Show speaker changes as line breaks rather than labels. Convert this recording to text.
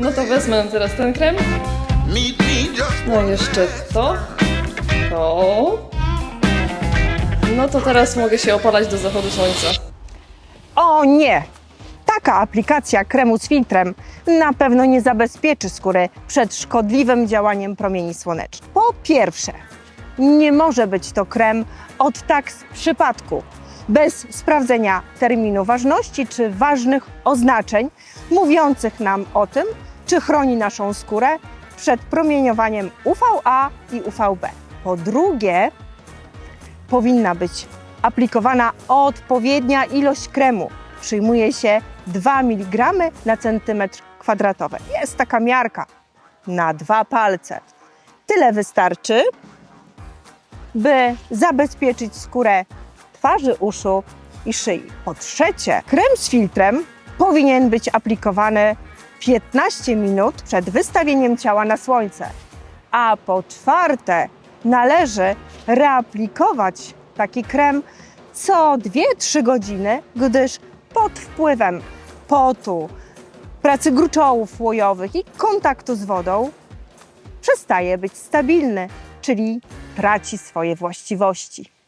No to wezmę teraz ten krem. No jeszcze to. To. No to teraz mogę się opalać do zachodu słońca.
O nie! Taka aplikacja kremu z filtrem na pewno nie zabezpieczy skóry przed szkodliwym działaniem promieni słonecznych. Po pierwsze, nie może być to krem od tak z przypadku, bez sprawdzenia terminu ważności czy ważnych oznaczeń mówiących nam o tym, czy chroni naszą skórę przed promieniowaniem UVA i UVB. Po drugie, powinna być aplikowana odpowiednia ilość kremu. Przyjmuje się 2 mg na centymetr kwadratowy. Jest taka miarka na dwa palce. Tyle wystarczy, by zabezpieczyć skórę twarzy, uszu i szyi. Po trzecie, krem z filtrem powinien być aplikowany 15 minut przed wystawieniem ciała na słońce. A po czwarte, należy reaplikować taki krem co 2-3 godziny, gdyż pod wpływem potu, pracy gruczołów łojowych i kontaktu z wodą przestaje być stabilny, czyli traci swoje właściwości.